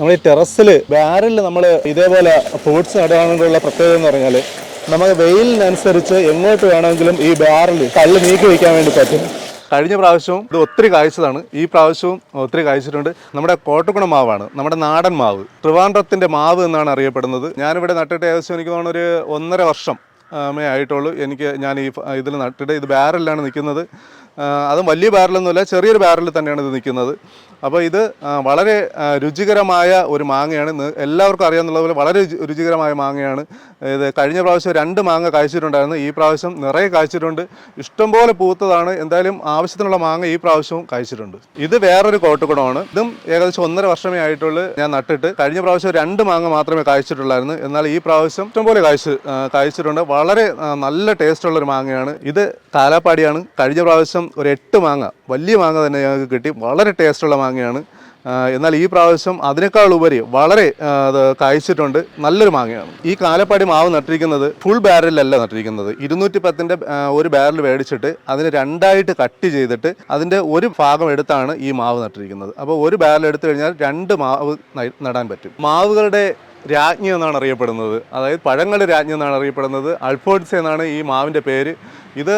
നമ്മൾ ഈ ടെറസിൽ ബാരലിൽ നമ്മൾ ഇതേപോലെ ഫ്രൂട്ട്സ് നടാനുള്ള പ്രത്യേകത എന്ന് പറഞ്ഞാൽ നമുക്ക് വെയിലിനനുസരിച്ച് എങ്ങോട്ട് വേണമെങ്കിലും ഈ ബാരൽ കല്ല് നീക്കി വയ്ക്കാൻ വേണ്ടി പറ്റും. കഴിഞ്ഞ പ്രാവശ്യവും ഇത് ഒത്തിരി കായ്ച്ചതാണ്. ഈ പ്രാവശ്യവും ഒത്തിരി കായ്ച്ചിട്ടുണ്ട്. നമ്മുടെ കോട്ടക്കുണ മാവാണ്. നമ്മുടെ നാടൻ മാവ്. ട്രിവാൻഡ്രത്തിന്റെ മാവ് എന്നാണ് അറിയപ്പെടുന്നത്. ഞാനിവിടെ നട്ടിട്ട് ഏകദേശം എനിക്ക് തോന്നുന്നു ഒരു ഒന്നര വർഷം ആമേ ആയിട്ടുള്ളൂ. എനിക്ക് ഞാൻ ഈ ഇതിൽ നട്ടിട്ട് ഇത് ബാരലിലാണ് നിൽക്കുന്നത്. അതും വലിയ ബാരലൊന്നുമില്ല ചെറിയൊരു ബാരലിൽ തന്നെയാണ് ഇത് നിൽക്കുന്നത്. അപ്പോൾ ഇത് വളരെ രുചികരമായ ഒരു മാങ്ങയാണ്. എല്ലാവർക്കും അറിയാവുന്ന പോലെ വളരെ രുചികരമായ മാങ്ങയാണ്. ഇത് കഴിഞ്ഞ പ്രാവശ്യം രണ്ട് മാങ്ങ കായ്ച്ചിട്ടുണ്ടായിരുന്നു. ഈ പ്രാവശ്യം നിറയെ കായ്ച്ചിട്ടുണ്ട്. ഇഷ്ടംപോലെ പൂത്തതാണ്. എന്തായാലും ആവശ്യത്തിനുള്ള മാങ്ങ ഈ പ്രാവശ്യവും കായ്ച്ചിട്ടുണ്ട്. ഇത് വേറൊരു കോട്ടുകുടമാണ്. ഇതും ഏകദേശം ഒന്നര വർഷമേ ആയിട്ടുള്ളൂ ഞാൻ നട്ടിട്ട്. കഴിഞ്ഞ പ്രാവശ്യം രണ്ട് മാങ്ങ മാത്രമേ കായ്ച്ചിട്ടുള്ളായിരുന്നു. എന്നാൽ ഈ പ്രാവശ്യം ഇഷ്ടംപോലെ കായ്ച്ച് കായ്ച്ചിട്ടുണ്ട്. വളരെ നല്ല ടേസ്റ്റുള്ള ഒരു മാങ്ങയാണ്. ഇത് കാലാപ്പാടിയാണ്. കഴിഞ്ഞ പ്രാവശ്യം ഒരു എട്ട് മാങ്ങ വലിയ മാങ്ങ തന്നെ ഞങ്ങൾക്ക് കിട്ടി. വളരെ ടേസ്റ്റുള്ള മാങ്ങയാണ്. എന്നാൽ ഈ പ്രാവശ്യം അതിനേക്കാൾ ഉപരി വളരെ കായ്ച്ചിട്ടുണ്ട്. നല്ലൊരു മാങ്ങയാണ്. ഈ കാലപ്പാടി മാവ് നട്ടിരിക്കുന്നത് ഫുൾ ബാരലിലല്ല നട്ടിരിക്കുന്നത്. ഇരുന്നൂറ്റി പത്തിന്റെ ഒരു ബാരൽ മേടിച്ചിട്ട് അതിന് രണ്ടായിട്ട് കട്ട് ചെയ്തിട്ട് അതിന്റെ ഒരു ഭാഗം എടുത്താണ് ഈ മാവ് നട്ടിരിക്കുന്നത്. അപ്പോൾ ഒരു ബാരൽ എടുത്തു കഴിഞ്ഞാൽ രണ്ട് മാവ് നടാൻ പറ്റും. മാവുകളുടെ രാജ്ഞി എന്നാണ് അറിയപ്പെടുന്നത്. അതായത് പഴങ്ങൾ രാജ്ഞി എന്നാണ് അറിയപ്പെടുന്നത്. അൾഫോൺസ് എന്നാണ് ഈ മാവിന്റെ പേര്. ഇത്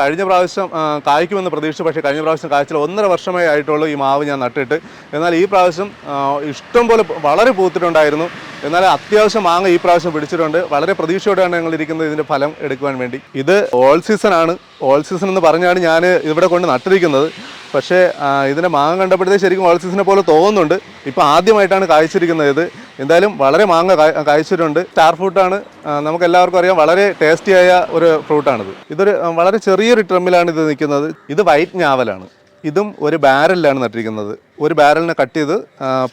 കഴിഞ്ഞ പ്രാവശ്യം കായ്ക്കുമെന്ന് പ്രതീക്ഷിച്ചു. പക്ഷേ കഴിഞ്ഞ പ്രാവശ്യം കായ്ച്ചിൽ ഒന്നര വർഷമേ ആയിട്ടുള്ളൂ ഈ മാവ് ഞാൻ നട്ടിട്ട്. എന്നാൽ ഈ പ്രാവശ്യം ഇഷ്ടം പോലെ വളരെ പൂത്തിട്ടുണ്ടായിരുന്നു. എന്നാൽ അത്യാവശ്യം മാങ്ങ ഈ പ്രാവശ്യം പിടിച്ചിട്ടുണ്ട്. വളരെ പ്രതീക്ഷയോടെയാണ് ഞങ്ങൾ ഇരിക്കുന്നത് ഇതിന്റെ ഫലം എടുക്കുവാൻ വേണ്ടി. ഇത് ഓൾ സീസൺ ആണ്. ഓൾ സീസൺ എന്ന് പറഞ്ഞാണ് ഞാൻ ഇവിടെ കൊണ്ട് നട്ടിരിക്കുന്നത്. പക്ഷേ ഇതിന്റെ മാങ്ങ കണ്ടപ്പോഴത്തേക്ക് ശരിക്കും ഓൾ സീസണെ പോലെ തോന്നുന്നുണ്ട്. ഇപ്പോൾ ആദ്യമായിട്ടാണ് കായ്ച്ചിരിക്കുന്നത് ഇത്. എന്തായാലും വളരെ മാങ്ങ കായ്- കായ്ച്ചിട്ടുണ്ട്. സ്റ്റാർ ഫ്രൂട്ടാണ് നമുക്ക് എല്ലാവർക്കും അറിയാം. വളരെ ടേസ്റ്റിയായ ഒരു ഫ്രൂട്ടാണിത് ഇതൊരു വളരെ ചെറിയൊരു ട്രമ്മിലാണ് ഇത് നിൽക്കുന്നത്. ഇത് വൈറ്റ് ഞാവലാണ്. ഇതും ഒരു ബാരലിലാണ് നട്ടിരിക്കുന്നത്. ഒരു ബാരലിനെ കട്ട് ചെയ്ത്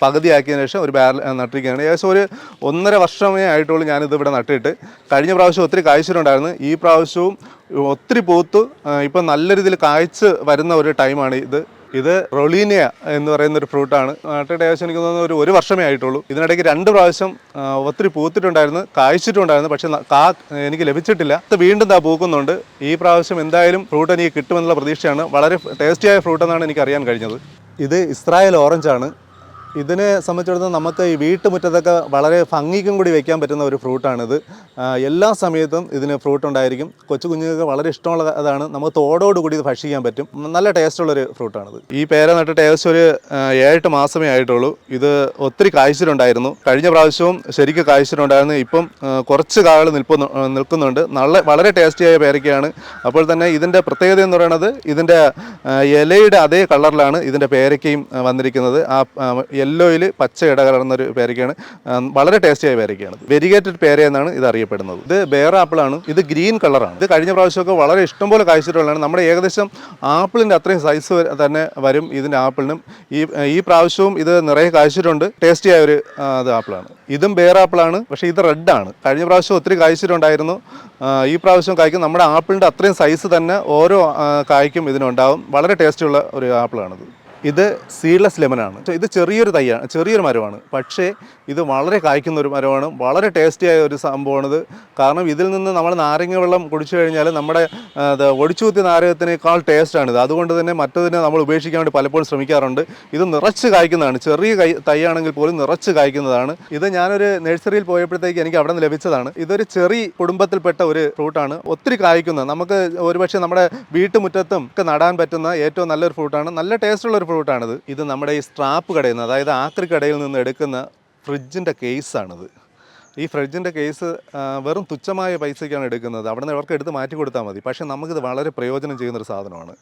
പകുതിയാക്കിയതിന് ശേഷം ഒരു ബാരൽ നട്ടിരിക്കുകയാണ്. ഏകദേശം ഒരു ഒന്നര വർഷമേ ആയിട്ടുള്ളൂ ഞാനിത് ഇവിടെ നട്ടിട്ട്. കഴിഞ്ഞ പ്രാവശ്യം ഒത്തിരി കാഴ്ചയിലുണ്ടായിരുന്നു ഈ പ്രാവശ്യവും ഒത്തിരി പൂത്ത് ഇപ്പം നല്ല രീതിയിൽ കായ്ച്ച് വരുന്ന ഒരു ടൈമാണ് ഇത്. ഇത് റൊളീനിയ എന്ന് പറയുന്ന ഒരു ഫ്രൂട്ടാണ്. നാട്ടുകാരുടെ ഏകദേശം എനിക്ക് തോന്നുന്നു ഒരു ഒരു വർഷമേ ആയിട്ടുള്ളൂ. ഇതിനിടയ്ക്ക് രണ്ട് പ്രാവശ്യം ഒത്തിരി പൂത്തിട്ടുണ്ടായിരുന്നു കായ്ച്ചിട്ടുണ്ടായിരുന്നു പക്ഷെ കാ എനിക്ക് ലഭിച്ചിട്ടില്ല. അത് വീണ്ടും താ പൂക്കുന്നുണ്ട്. ഈ പ്രാവശ്യം എന്തായാലും ഫ്രൂട്ട് എനിക്ക് കിട്ടുമെന്നുള്ള പ്രതീക്ഷയാണ്. വളരെ ടേസ്റ്റിയായ ഫ്രൂട്ട് എന്നാണ് എനിക്ക് അറിയാൻ കഴിഞ്ഞത്. ഇത് ഇസ്രായേൽ ഓറഞ്ചാണ്. ഇതിനെ സംബന്ധിച്ചിടത്തോളം നമുക്ക് ഈ വീട്ടുമുറ്റത്തൊക്കെ വളരെ ഭംഗിക്കും കൂടി വെക്കാൻ പറ്റുന്ന ഒരു ഫ്രൂട്ടാണിത്. എല്ലാ സമയത്തും ഇതിന് ഫ്രൂട്ട് ഉണ്ടായിരിക്കും കൊച്ചു കുഞ്ഞുങ്ങൾക്ക് വളരെ ഇഷ്ടമുള്ള അതാണ്. നമുക്ക് തോടോട് കൂടി ഇത് ഭക്ഷിക്കാൻ പറ്റും. നല്ല ടേസ്റ്റുള്ളൊരു ഫ്രൂട്ടാണിത്. ഈ പേര നട്ടിട്ട് ഏകദേശം ഒരു ഏഴെട്ട് മാസമേ ആയിട്ടുള്ളൂ. ഇത് ഒത്തിരി കായ്ച്ചിട്ടുണ്ടായിരുന്നു. കഴിഞ്ഞ പ്രാവശ്യവും ശരിക്കും കായ്ച്ചിട്ടുണ്ടായിരുന്നു. ഇപ്പം കുറച്ച് കാകൾ നിൽപ്പുന്നു ആ, നിൽക്കുന്നുണ്ട്. നല്ല വളരെ ടേസ്റ്റിയായ പേരക്കയാണ് അപ്പോൾ തന്നെ ഇതിന്റെ പ്രത്യേകത എന്ന് പറയുന്നത് ഇതിന്റെ ഇലയുടെ അതേ കളറിലാണ് ഇതിന്റെ പേരയ്ക്കയും ആ, വന്നിരിക്കുന്നത്. ആ യെല്ലോയിൽ പച്ച ഇട കലർന്നൊരു പേരയ്ക്കാണ് വളരെ ടേസ്റ്റിയായ പേരയ്ക്കയാണ്. വെരിഗേറ്റഡ് പേര എന്നാണ് ഇത് അറിയപ്പെടുന്നത്. ഇത് ബേർ ആപ്പിളാണ് ഇത് ഗ്രീൻ കളറാണ് ഇത് കഴിഞ്ഞ പ്രാവശ്യമൊക്കെ വളരെ ഇഷ്ടംപോലെ കായ്ച്ചിട്ടുള്ളതാണ്. നമ്മുടെ ഏകദേശം ആപ്പിളിന്റെ അത്രയും സൈസ് തന്നെ വരും ഇതിന്റെ ആപ്പിളിനും. ഈ ഈ പ്രാവശ്യവും ഇത് നിറയെ കായ്ച്ചിട്ടുണ്ട്. ടേസ്റ്റിയായ ഒരു ഇത് ആപ്പിളാണ്. ഇതും ബേർ ആപ്പിളാണ് പക്ഷേ ഇത് റെഡാണ് കഴിഞ്ഞ പ്രാവശ്യം ഒത്തിരി കായ്ച്ചിട്ടുണ്ടായിരുന്നു. ഈ പ്രാവശ്യം കായ്ക്കും. നമ്മുടെ ആപ്പിളിന്റെ അത്രയും സൈസ് തന്നെ ഓരോ കായ്ക്കും ഇതിനുണ്ടാവും. വളരെ ടേസ്റ്റുള്ള ഒരു ആപ്പിളാണിത്. ഇത് സീഡ്ലെസ് ലെമനാണ് ഇത് ചെറിയൊരു തൈയാണ് ചെറിയൊരു മരമാണ്. പക്ഷേ ഇത് വളരെ കായ്ക്കുന്ന ഒരു മരമാണ്. വളരെ ടേസ്റ്റിയായ ഒരു സംഭവമാണിത്. കാരണം ഇതിൽ നിന്ന് നമ്മൾ നാരങ്ങ വെള്ളം കുടിച്ചു കഴിഞ്ഞാൽ നമ്മുടെ ഒടിച്ചുകുത്തിയ നാരകത്തിനേക്കാൾ ടേസ്റ്റാണിത് അതുകൊണ്ട് തന്നെ മറ്റതിനെ നമ്മൾ ഉപേക്ഷിക്കാൻ വേണ്ടി പലപ്പോഴും ശ്രമിക്കാറുണ്ട്. ഇത് നിറച്ച് കായ്ക്കുന്നതാണ്. ചെറിയ കൈ തൈയാണെങ്കിൽ പോലും നിറച്ച് കായ്ക്കുന്നതാണ്. ഇത് ഞാനൊരു നഴ്സറിയിൽ പോയപ്പോഴത്തേക്ക് എനിക്ക് അവിടെ നിന്ന് ലഭിച്ചതാണ്. ഇതൊരു ചെറിയ കുടുംബത്തിൽപ്പെട്ട ഒരു ഫ്രൂട്ടാണ് ഒത്തിരി കായ്ക്കുന്നത് നമുക്ക് ഒരുപക്ഷെ നമ്മുടെ വീട്ടുമുറ്റത്തും ഒക്കെ നടാൻ പറ്റുന്ന ഏറ്റവും നല്ലൊരു ഫ്രൂട്ടാണ് നല്ല ടേസ്റ്റുള്ള ഒരു ഫ്രൂട്ടാണിത് ഇത് നമ്മുടെ ഈ സ്ട്രാപ്പ് കടയിൽ നിന്ന് അതായത് ആക്രി കടയിൽ നിന്ന് എടുക്കുന്ന ഫ്രിഡ്ജിന്റെ കേസാണിത് ഈ ഫ്രിഡ്ജിന്റെ കേസ് വെറും തുച്ഛമായ പൈസയ്ക്കാണ് എടുക്കുന്നത്. അവിടെ നിന്ന് അവർക്ക് എടുത്ത് മാറ്റി കൊടുത്താൽ മതി. പക്ഷേ നമുക്കിത് വളരെ പ്രയോജനം ചെയ്യുന്നൊരു സാധനമാണ്.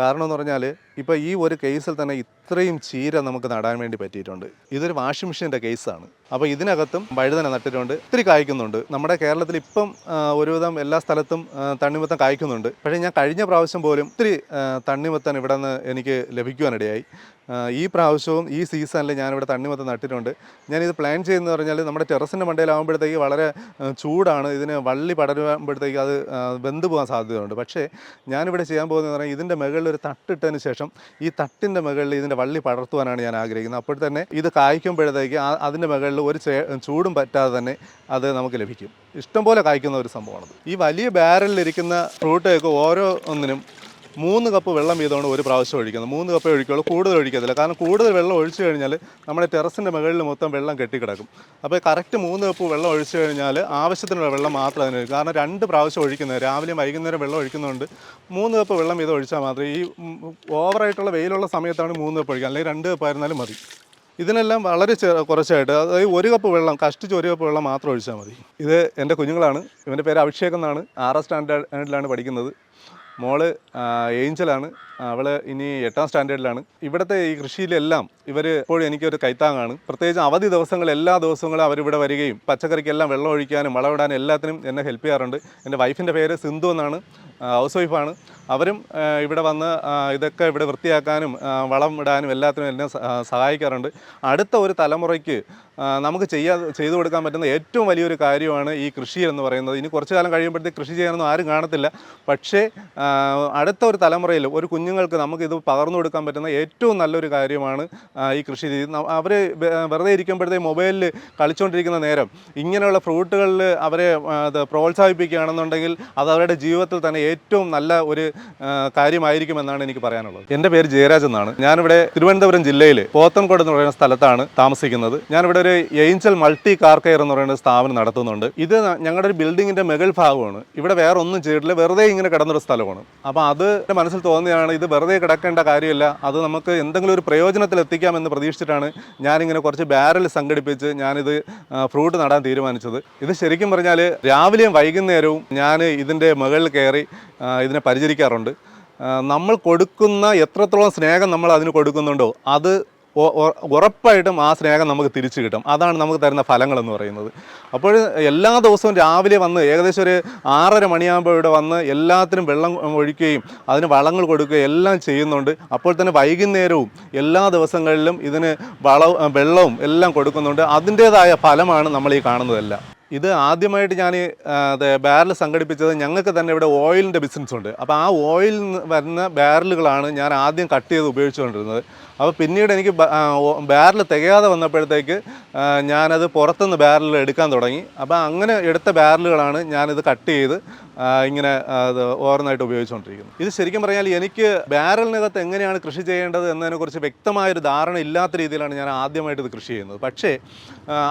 കാരണം എന്ന് പറഞ്ഞാൽ ഇപ്പോൾ ഈ ഒരു കേസിൽ തന്നെ ഇത്രയും ചീര നമുക്ക് നടാൻ വേണ്ടി പറ്റിയിട്ടുണ്ട്. ഇതൊരു വാഷിംഗ് മെഷീന്റെ കേസാണ്. അപ്പോൾ ഇതിനകത്തും വഴുതന നട്ടിട്ടുണ്ട് ഒത്തിരി കായ്ക്കുന്നുണ്ട്. നമ്മുടെ കേരളത്തിൽ ഇപ്പം ഒരുവിധം എല്ലാ സ്ഥലത്തും തണ്ണിമത്തം കായ്ക്കുന്നുണ്ട്. പക്ഷേ ഞാൻ കഴിഞ്ഞ പ്രാവശ്യം പോലും ഒത്തിരി തണ്ണിമത്തൻ ഇവിടെ നിന്ന് എനിക്ക് ലഭിക്കുവാനിടയായി. ഈ പ്രാവശ്യവും ഈ സീസണിൽ ഞാനിവിടെ തണ്ണിമത്തം നട്ടിട്ടുണ്ട്. ഞാനിത് പ്ലാൻ ചെയ്യുന്നത് പറഞ്ഞാൽ നമ്മുടെ ടെറസിന്റെ മണ്ടയിലാകുമ്പോഴത്തേക്ക് വളരെ ചൂടാണ്. ഇതിന് വള്ളി പടരുമ്പോഴത്തേക്ക് അത് ബന്ധു പോകാൻ സാധ്യതയുണ്ട്. പക്ഷേ ഞാനിവിടെ ചെയ്യാൻ പോകുന്നത് പറഞ്ഞാൽ ഇതിന്റെ മുകളിൽ ഒരു തട്ടിട്ടതിന് ശേഷം ഈ തട്ടിന്റെ മുകളിൽ ഇതിന്റെ വള്ളി പടർത്തുവാനാണ് ഞാൻ ആഗ്രഹിക്കുന്നത്. അപ്പോൾ തന്നെ ഇത് കായ്ക്കുമ്പോഴത്തേക്ക് അതിന്റെ മുകളിൽ ഒരു ചൂടും പറ്റാതെ തന്നെ അത് നമുക്ക് ലഭിക്കും. ഇഷ്ടംപോലെ കായ്ക്കുന്ന ഒരു സംഭവമാണത്. ഈ വലിയ ബാരലിലിരിക്കുന്ന ഫ്രൂട്ടൊക്കെ ഓരോ ഒന്നിനും മൂന്ന് കപ്പ് വെള്ളം വീതമാണ് ഒരു പ്രാവശ്യം ഒഴിക്കുന്നത്. മൂന്ന് കപ്പേ ഒഴിക്കുള്ളൂ കൂടുതൽ ഒഴിക്കത്തില്ല. കാരണം കൂടുതൽ വെള്ളം ഒഴിച്ചു കഴിഞ്ഞാൽ നമ്മുടെ ടെറസിന്റെ മുകളിൽ മൊത്തം വെള്ളം കെട്ടിക്കിടക്കും. അപ്പോൾ കറക്റ്റ് മൂന്ന് കപ്പ് വെള്ളം ഒഴിച്ചു കഴിഞ്ഞാൽ ആവശ്യത്തിനുള്ള വെള്ളം മാത്രം അതിന്. കാരണം രണ്ട് പ്രാവശ്യം ഒഴിക്കുന്നത് രാവിലെയും വൈകുന്നേരം വെള്ളം ഒഴിക്കുന്നതുകൊണ്ട് മൂന്ന് കപ്പ് വെള്ളം വീതം ഒഴിച്ചാൽ മാത്രമേ ഈ ഓവറായിട്ടുള്ള വെയിലുള്ള സമയത്താണ് മൂന്ന് കപ്പ് ഒഴിക്കുക. അല്ലെങ്കിൽ രണ്ട് കപ്പായിരുന്നാലും മതി. ഇതിനെല്ലാം വളരെ കുറച്ചായിട്ട് അതായത് ഒരു കപ്പ് വെള്ളം കഷ്ടിച്ച് ഒരു കപ്പ് വെള്ളം മാത്രം ഒഴിച്ചാൽ മതി. ഇത് എന്റെ കുഞ്ഞുങ്ങളാണ്. ഇവന്റെ പേര് അഭിഷേക് എന്നാണ്. ആറാം സ്റ്റാൻഡേർഡിലാണ് പഠിക്കുന്നത്. മോൾ ഏഞ്ചലാണ്. അവൾ ഇനി എട്ടാം സ്റ്റാൻഡേർഡിലാണ്. ഇവിടുത്തെ ഈ കൃഷിയിലെല്ലാം ഇവർ എപ്പോഴും എനിക്കൊരു കൈത്താങ്ങാണ്. പ്രത്യേകിച്ച് അവധി ദിവസങ്ങൾ എല്ലാ ദിവസങ്ങളും അവരിവിടെ വരികയും പച്ചക്കറിക്കെല്ലാം വെള്ളം ഒഴിക്കാനും വളമിടാനും എല്ലാത്തിനും എന്നെ ഹെൽപ്പ് ചെയ്യാറുണ്ട്. എന്റെ വൈഫിന്റെ പേര് സിന്ധു എന്നാണ്. ഹൗസ് വൈഫാണ്. അവരും ഇവിടെ വന്ന് ഇതൊക്കെ ഇവിടെ വൃത്തിയാക്കാനും വളം ഇടാനും എല്ലാത്തിനും എന്നെ സഹായിക്കാറുണ്ട്. അടുത്ത ഒരു തലമുറയ്ക്ക് നമുക്ക് ചെയ്യാ ചെയ്തു കൊടുക്കാൻ പറ്റുന്ന ഏറ്റവും വലിയൊരു കാര്യമാണ് ഈ കൃഷി എന്ന് പറയുന്നത്. ഇനി കുറച്ച് കാലം കഴിയുമ്പോഴത്തേക്ക് കൃഷി ചെയ്യാനൊന്നും ആരും കാണത്തില്ല. പക്ഷേ അടുത്ത ഒരു തലമുറയിൽ ഒരു കുഞ്ഞുങ്ങൾക്ക് നമുക്ക് ഇത് പകർന്നു കൊടുക്കാൻ പറ്റുന്ന ഏറ്റവും നല്ലൊരു കാര്യമാണ് ഈ കൃഷി രീതി. അവർ വെറുതെ ഇരിക്കുമ്പോഴത്തേക്ക് മൊബൈലിൽ കളിച്ചുകൊണ്ടിരിക്കുന്ന നേരം ഇങ്ങനെയുള്ള ഫ്രൂട്ടുകളിൽ അവരെ പ്രോത്സാഹിപ്പിക്കുകയാണെന്നുണ്ടെങ്കിൽ അത് അവരുടെ ജീവിതത്തിൽ തന്നെ ഏറ്റവും നല്ല ഒരു കാര്യമായിരിക്കുമെന്നാണ് എനിക്ക് പറയാനുള്ളത്. എന്റെ പേര് ജയരാജ് എന്നാണ്. ഞാനിവിടെ തിരുവനന്തപുരം ജില്ലയിൽ പോത്തൻകോട് എന്ന് പറയുന്ന സ്ഥലത്താണ് താമസിക്കുന്നത്. ഞാനിവിടെ ഒരു ഏഞ്ചൽ മൾട്ടി കാർ കെയർ എന്ന് പറയുന്ന സ്ഥാപനം നടത്തുന്നുണ്ട്. ഇത് ഞങ്ങളുടെ ഒരു ബിൽഡിങ്ങിന്റെ മുകൾ ഭാഗമാണ്. ഇവിടെ വേറെ ഒന്നും ചെയ്തിട്ടില്ല. വെറുതെ ഇങ്ങനെ കിടന്നൊരു സ്ഥലമാണ്. അപ്പോൾ അത് എന്റെ മനസ്സിൽ തോന്നിയാണ് ഇത് വെറുതെ കിടക്കേണ്ട കാര്യമില്ല. അത് നമുക്ക് എന്തെങ്കിലും ഒരു പ്രയോജനത്തിൽ എത്തിക്കാമെന്ന് പ്രതീക്ഷിച്ചിട്ടാണ് ഞാനിങ്ങനെ കുറച്ച് ബാരൽ സംഘടിപ്പിച്ച് ഞാനിത് ഫ്രൂട്ട് നടാൻ തീരുമാനിച്ചത്. ഇത് ശരിക്കും പറഞ്ഞാൽ രാവിലെയും വൈകുന്നേരവും ഞാൻ ഇതിന്റെ മുകളിൽ കയറി ഇതിനെ പരിചരിക്കാറുണ്ട്. നമ്മൾ കൊടുക്കുന്ന എത്രത്തോളം സ്നേഹം നമ്മൾ അതിന് കൊടുക്കുന്നുണ്ടോ അത് ഉറപ്പായിട്ടും ആ സ്നേഹം നമുക്ക് തിരിച്ചു കിട്ടും. അതാണ് നമുക്ക് തരുന്ന ഫലങ്ങളെന്ന് പറയുന്നത്. അപ്പോൾ എല്ലാ ദിവസവും രാവിലെ വന്ന് ഏകദേശം ഒരു ആറര മണിയാകുമ്പോൾ ഇവിടെ വന്ന് എല്ലാത്തിനും വെള്ളം ഒഴിക്കുകയും അതിന് വളങ്ങൾ കൊടുക്കുകയും എല്ലാം ചെയ്യുന്നുണ്ട്. അപ്പോൾ തന്നെ വൈകുന്നേരവും എല്ലാ ദിവസങ്ങളിലും ഇതിന് വളവും വെള്ളവും എല്ലാം കൊടുക്കുന്നുണ്ട്. അതിന്റേതായ ഫലമാണ് നമ്മൾ ഈ കാണുന്നതെല്ലാം. ഇത് ആദ്യമായിട്ട് ഞാൻ ബാരൽ സംഘടിപ്പിച്ചത് ഞങ്ങൾക്ക് തന്നെ ഇവിടെ ഓയിലിന്റെ ബിസിനസ് ഉണ്ട് അപ്പോൾ ആ ഓയിൽ വരുന്ന ബാരലുകളാണ് ഞാൻ ആദ്യം കട്ട് ചെയ്ത് ഉപയോഗിച്ചുകൊണ്ടിരുന്നത്. അപ്പോൾ പിന്നീട് എനിക്ക് ബാരൽ തികയാതെ വന്നപ്പോഴത്തേക്ക് ഞാനത് പുറത്തുനിന്ന് ബാരൽ എടുക്കാൻ തുടങ്ങി. അപ്പോൾ അങ്ങനെ എടുത്ത ബാരലുകളാണ് ഞാനിത് കട്ട് ചെയ്ത് ഇങ്ങനെ ഓരോന്നായിട്ട് ഉപയോഗിച്ചുകൊണ്ടിരിക്കുന്നത് ഇത് ശരിക്കും പറഞ്ഞാൽ എനിക്ക് ബാരലിനകത്ത് എങ്ങനെയാണ് കൃഷി ചെയ്യേണ്ടത് എന്നതിനെക്കുറിച്ച് വ്യക്തമായൊരു ധാരണ ഇല്ലാത്ത രീതിയിലാണ് ഞാൻ ആദ്യമായിട്ട് ഇത് കൃഷി ചെയ്യുന്നത്. പക്ഷേ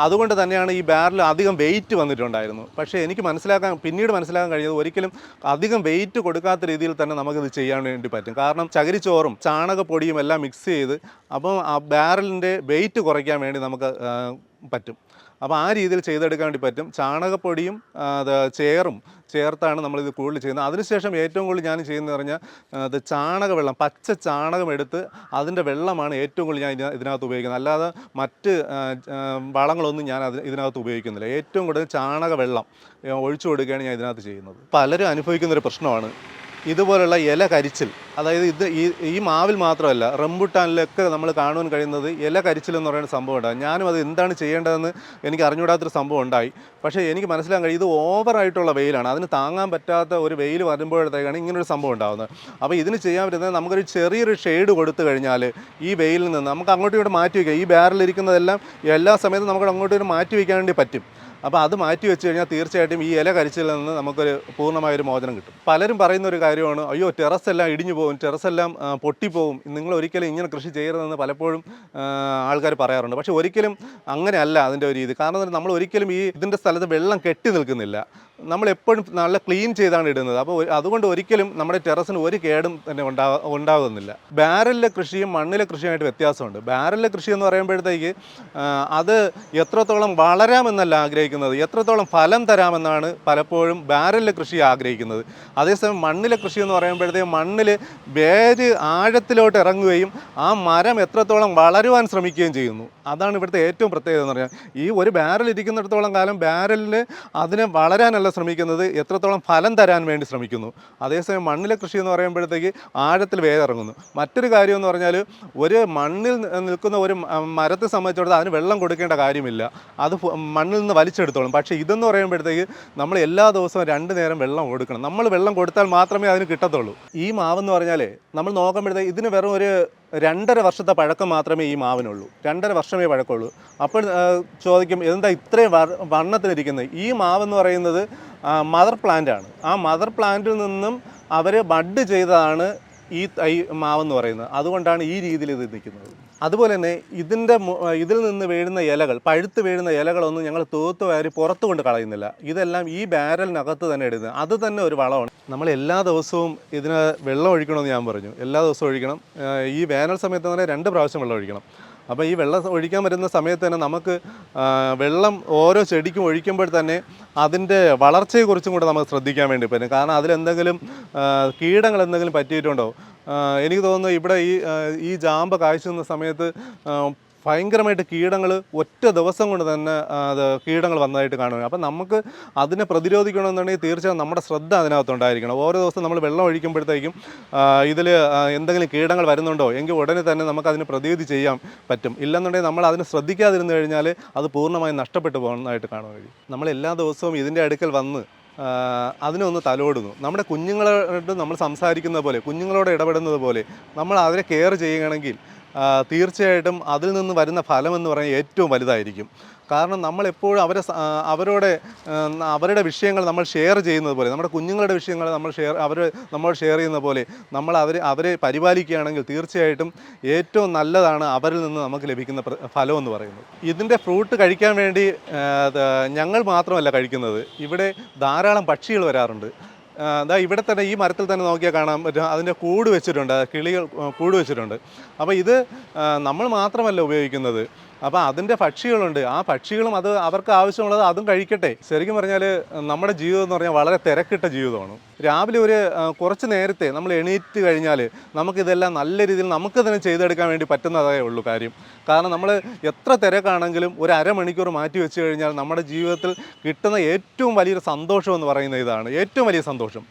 അതുകൊണ്ട് തന്നെയാണ് ഈ ബാരൽ അധികം വെയിറ്റ് വന്നിട്ടുണ്ടായിരുന്നു പക്ഷേ എനിക്ക് മനസ്സിലാക്കാൻ പിന്നീട് മനസ്സിലാക്കാൻ കഴിഞ്ഞത് ഒരിക്കലും അധികം വെയിറ്റ് കൊടുക്കാത്ത രീതിയിൽ തന്നെ നമുക്കിത് ചെയ്യാൻ വേണ്ടി പറ്റും. കാരണം ചകിരിച്ചോറും ചാണകപ്പൊടിയും എല്ലാം മിക്സ് ചെയ്ത് അപ്പം ആ ബാരലിന്റെ വെയിറ്റ് കുറയ്ക്കാൻ വേണ്ടി നമുക്ക് പറ്റും. അപ്പോൾ ആ രീതിയിൽ ചെയ്തെടുക്കാൻ വേണ്ടി പറ്റും. ചാണകപ്പൊടിയും ചേറും. ചേർത്താണ് നമ്മളിത് കൂടുതൽ ചെയ്യുന്നത്. അതിനുശേഷം ഏറ്റവും കൂടുതൽ ഞാൻ ചെയ്യുന്നത് പറഞ്ഞാൽ അത് ചാണകവെള്ളം പച്ച ചാണകം എടുത്ത് അതിന്റെ വെള്ളമാണ് ഏറ്റവും കൂടുതൽ ഞാൻ ഇതിന- ഇതിനകത്ത് ഉപയോഗിക്കുന്നത്. അല്ലാതെ മറ്റ് വളങ്ങളൊന്നും ഞാൻ അത് ഇതിനകത്ത് ഉപയോഗിക്കുന്നില്ല. ഏറ്റവും കൂടുതൽ ചാണകവെള്ളം വെള്ളം ഒഴിച്ചു കൊടുക്കുകയാണ് ഞാൻ ഇതിനകത്ത് ചെയ്യുന്നത്. പലരും അനുഭവിക്കുന്നൊരു പ്രശ്നമാണ്. ഇതുപോലുള്ള ഇല കരിച്ചിൽ അതായത് ഇത് ഈ ഈ മാവിൽ മാത്രമല്ല റംബുട്ടാനിലൊക്കെ നമ്മൾ കാണുവാൻ കഴിയുന്നത് ഇല കരിച്ചിൽ എന്ന് പറയുന്ന സംഭവം ഉണ്ടാകും ഞാനും അത് എന്താണ് ചെയ്യേണ്ടതെന്ന് എനിക്ക് അറിഞ്ഞുകൂടാത്തൊരു സംഭവം ഉണ്ടായി. പക്ഷേ എനിക്ക് മനസ്സിലാക്കാൻ കഴിയും ഇത് ഓവറായിട്ടുള്ള വെയിലാണ്. അതിന് താങ്ങാൻ പറ്റാത്ത ഒരു വെയിൽ വരുമ്പോഴത്തേക്കാണ് ഇങ്ങനൊരു സംഭവം ഉണ്ടാകുന്നത് അപ്പോൾ ഇതിന് ചെയ്യാൻ പറ്റുന്നത് നമുക്കൊരു ചെറിയൊരു ഷെയ്ഡ് കൊടുത്തു കഴിഞ്ഞാൽ ഈ വെയിലിൽ നിന്ന് നമുക്ക് അങ്ങോട്ടും ഇവിടെ മാറ്റി വയ്ക്കാം. ഈ ബാരലിരിക്കുന്നതെല്ലാം എല്ലാ സമയത്തും നമുക്ക് അങ്ങോട്ടും ഇങ്ങോട്ട് മാറ്റി വയ്ക്കാൻ വേണ്ടി പറ്റും. അപ്പോൾ അത് മാറ്റി വെച്ച് കഴിഞ്ഞാൽ തീർച്ചയായിട്ടും ഈ ഇല കരിച്ചിൽ നിന്ന് നമുക്കൊരു പൂർണമായൊരു മോചനം കിട്ടും. പലരും പറയുന്ന ഒരു കാര്യമാണ് അയ്യോ ടെറസ് എല്ലാം ഇടിഞ്ഞു പോകും ടെറസ് എല്ലാം പൊട്ടിപ്പോവും. നിങ്ങൾ ഒരിക്കലും ഇങ്ങനെ കൃഷി ചെയ്യരുതെന്ന് പലപ്പോഴും ആൾക്കാർ പറയാറുണ്ട്. പക്ഷേ ഒരിക്കലും അങ്ങനെയല്ല അതിന്റെ ഒരു ഇത് കാരണം നമ്മൾ ഒരിക്കലും ഈ ഇതിന്റെ സ്ഥലത്ത് വെള്ളം കെട്ടി നിൽക്കുന്നില്ല. നമ്മൾ എപ്പോഴും നല്ല ക്ലീൻ ചെയ്താണ് ഇടുന്നത്. അപ്പോൾ അതുകൊണ്ട് ഒരിക്കലും നമ്മുടെ ടെറസിന് ഒരു കേടും തന്നെ ഉണ്ടാ ഉണ്ടാകുന്നില്ല. ബാരലിലെ കൃഷിയും മണ്ണിലെ കൃഷിയുമായിട്ട് വ്യത്യാസമുണ്ട്. ബാരലിലെ കൃഷി എന്ന് പറയുമ്പോഴത്തേക്ക് അത് എത്രത്തോളം വളരാമെന്നല്ല ആഗ്രഹിക്കുന്നത് എത്രത്തോളം ഫലം തരാമെന്നാണ് പലപ്പോഴും ബാരലിലെ കൃഷി ആഗ്രഹിക്കുന്നത്. അതേസമയം മണ്ണിലെ കൃഷി എന്ന് പറയുമ്പോഴത്തേക്ക് മണ്ണിൽ വേര് ആഴത്തിലോട്ട് ഇറങ്ങുകയും ആ മരം എത്രത്തോളം വളരുവാൻ ശ്രമിക്കുകയും ചെയ്യുന്നു. അതാണ് ഇവിടുത്തെ ഏറ്റവും പ്രത്യേകത എന്ന് പറഞ്ഞാൽ ഈ ഒരു ബാരൽ ഇരിക്കുന്നിടത്തോളം കാലം ബാരലിൽ അതിനെ വളരാനല്ല ശ്രമിക്കുന്നത് എത്രത്തോളം ഫലം തരാൻ വേണ്ടി ശ്രമിക്കുന്നു. അതേസമയം മണ്ണിലെ കൃഷി എന്ന് പറയുമ്പോഴത്തേക്ക് ആഴത്തിൽ വേറിറങ്ങുന്നു മറ്റൊരു കാര്യം എന്ന് പറഞ്ഞാൽ ഒരു മണ്ണിൽ നിൽക്കുന്ന ഒരു മരത്തെ സംബന്ധിച്ചിടത്തോളം അതിന് വെള്ളം കൊടുക്കേണ്ട കാര്യമില്ല. അത് മണ്ണിൽ നിന്ന് വലിച്ചെടുത്തോളും. പക്ഷേ ഇതെന്ന് പറയുമ്പോഴത്തേക്ക് നമ്മൾ എല്ലാ ദിവസവും രണ്ട് നേരം വെള്ളം കൊടുക്കണം. നമ്മൾ വെള്ളം കൊടുത്താൽ മാത്രമേ അതിന് കിട്ടത്തുള്ളൂ. ഈ മാവെന്ന് പറഞ്ഞാൽ നമ്മൾ നോക്കുമ്പോഴത്തേക്ക് ഇതിന് വെറും ഒരു രണ്ടര വർഷത്തെ പഴക്കം മാത്രമേ ഈ മാവിനുള്ളൂ. രണ്ടര വർഷമേ പഴക്കമുള്ളൂ. അപ്പോൾ ചോദിക്കും എന്താ ഇത്രയും വണ്ണത്തിനിരിക്കുന്നത് ഈ മാവെന്ന് പറയുന്നത് മദർ പ്ലാന്റ് ആണ്. ആ മദർ പ്ലാന്റിൽ നിന്നും അവർ ബഡ് ചെയ്തതാണ് ഈ തൈ മാവെന്ന് പറയുന്നത്. അതുകൊണ്ടാണ് ഈ രീതിയിൽ ഇത് നിൽക്കുന്നത്. അതുപോലെ തന്നെ ഇതിന്റെ ഇതിൽ നിന്ന് വീഴുന്ന ഇലകൾ പഴുത്ത് വീഴുന്ന ഇലകളൊന്നും ഞങ്ങൾ തൂത്ത് വാരി പുറത്തു കൊണ്ട് കളയുന്നില്ല. ഇതെല്ലാം ഈ ബാരലിനകത്ത് തന്നെ ഇടുന്നത്. അത് തന്നെ ഒരു വളമാണ്. നമ്മൾ എല്ലാ ദിവസവും ഇതിന് വെള്ളം ഒഴിക്കണമെന്ന് ഞാൻ പറഞ്ഞു. എല്ലാ ദിവസവും ഒഴിക്കണം. ഈ വേനൽ സമയത്ത് തന്നെ രണ്ട് പ്രാവശ്യം വെള്ളം ഒഴിക്കണം. അപ്പോൾ ഈ വെള്ളം ഒഴിക്കാൻ വരുന്ന സമയത്ത് തന്നെ നമുക്ക് വെള്ളം ഓരോ ചെടിക്കും ഒഴിക്കുമ്പോൾ തന്നെ അതിന്റെ വളർച്ചയെക്കുറിച്ചും കൂടെ നമുക്ക് ശ്രദ്ധിക്കാൻ വേണ്ടി പറ്റും. കാരണം അതിലെന്തെങ്കിലും കീടങ്ങൾ എന്തെങ്കിലും പറ്റിയിട്ടുണ്ടോ? എനിക്ക് തോന്നുന്നു ഇവിടെ ഈ ഈ ജാമ്പ കാഴ്ച സമയത്ത് ഭയങ്കരമായിട്ട് കീടങ്ങൾ ഒറ്റ ദിവസം കൊണ്ട് തന്നെ അത് കീടങ്ങൾ വന്നതായിട്ട് കാണുക അപ്പം നമുക്ക് അതിനെ പ്രതിരോധിക്കണമെന്നുണ്ടെങ്കിൽ തീർച്ചയായും നമ്മുടെ ശ്രദ്ധ അതിനകത്തുണ്ടായിരിക്കണം. ഓരോ ദിവസം നമ്മൾ വെള്ളം ഒഴിക്കുമ്പോഴത്തേക്കും ഇതിൽ എന്തെങ്കിലും കീടങ്ങൾ വരുന്നുണ്ടോ? എങ്കിൽ ഉടനെ തന്നെ നമുക്ക് അതിന് പ്രതിവിധി ചെയ്യാൻ പറ്റും. ഇല്ലെന്നുണ്ടെങ്കിൽ നമ്മൾ അതിനെ ശ്രദ്ധിക്കാതിരുന്നു കഴിഞ്ഞാൽ അത് പൂർണമായും നഷ്ടപ്പെട്ടു പോകുന്നതായിട്ട് കാണാൻ നമ്മൾ എല്ലാ ദിവസവും ഇതിന്റെ അടുക്കൽ വന്ന് അതിനൊന്ന് തലോടുന്നു. നമ്മുടെ കുഞ്ഞുങ്ങളോട് നമ്മൾ സംസാരിക്കുന്ന പോലെ കുഞ്ഞുങ്ങളോട് ഇടപെടുന്നത് പോലെ നമ്മൾ അവരെ കെയർ ചെയ്യുകയാണെങ്കിൽ തീർച്ചയായിട്ടും അതിൽ നിന്ന് വരുന്ന ഫലം എന്ന് പറയുന്നത് ഏറ്റവും വലുതായിരിക്കും. കാരണം നമ്മളെപ്പോഴും അവരെ അവരോട് അവരുടെ വിഷയങ്ങൾ നമ്മൾ ഷെയർ ചെയ്യുന്നത് പോലെ നമ്മുടെ കുഞ്ഞുങ്ങളുടെ വിഷയങ്ങൾ നമ്മൾ ഷെയർ അവർ നമ്മൾ ഷെയർ ചെയ്യുന്ന പോലെ നമ്മൾ അവർ അവരെ പരിപാലിക്കുകയാണെങ്കിൽ തീർച്ചയായിട്ടും ഏറ്റവും നല്ലതാണ് അവരിൽ നിന്ന് നമുക്ക് ലഭിക്കുന്ന ഫലം എന്ന് പറയുന്നത്. ഇതിന്റെ ഫ്രൂട്ട് കഴിക്കാൻ വേണ്ടി ഞങ്ങൾ മാത്രമല്ല കഴിക്കുന്നത്. ഇവിടെ ധാരാളം പക്ഷികൾ വരാറുണ്ട്. ദാ ഇവിടെ തന്നെ ഈ മരത്തിൽ തന്നെ നോക്കിയാൽ കാണാൻ പറ്റും അതിന്റെ കൂട് വെച്ചിട്ടുണ്ട്. കിളികൾ കൂട് വെച്ചിട്ടുണ്ട്. അപ്പോൾ ഇത് നമ്മൾ മാത്രമല്ല ഉപയോഗിക്കുന്നത്. അപ്പോൾ അതിന്റെ പക്ഷികളുണ്ട്. ആ പക്ഷികളും അത് അവർക്ക് ആവശ്യമുള്ളത് അതും കഴിക്കട്ടെ. ശരിക്കും പറഞ്ഞാൽ നമ്മുടെ ജീവിതം എന്ന് പറഞ്ഞാൽ വളരെ തിരക്കിട്ട ജീവിതമാണ്. രാവിലെ ഒരു കുറച്ച് നേരത്തെ നമ്മൾ എണീറ്റ് കഴിഞ്ഞാൽ നമുക്കിതെല്ലാം നല്ല രീതിയിൽ നമുക്ക് തന്നെ ചെയ്തെടുക്കാൻ വേണ്ടി പറ്റുന്നതേ ഉള്ളൂ കാര്യം. കാരണം നമ്മൾ എത്ര തിരക്കാണെങ്കിലും ഒരു അരമണിക്കൂർ മാറ്റി വെച്ച് കഴിഞ്ഞാൽ നമ്മുടെ ജീവിതത്തിൽ കിട്ടുന്ന ഏറ്റവും വലിയൊരു സന്തോഷം എന്ന് പറയുന്ന ഇതാണ്. ഏറ്റവും വലിയ സന്തോഷം.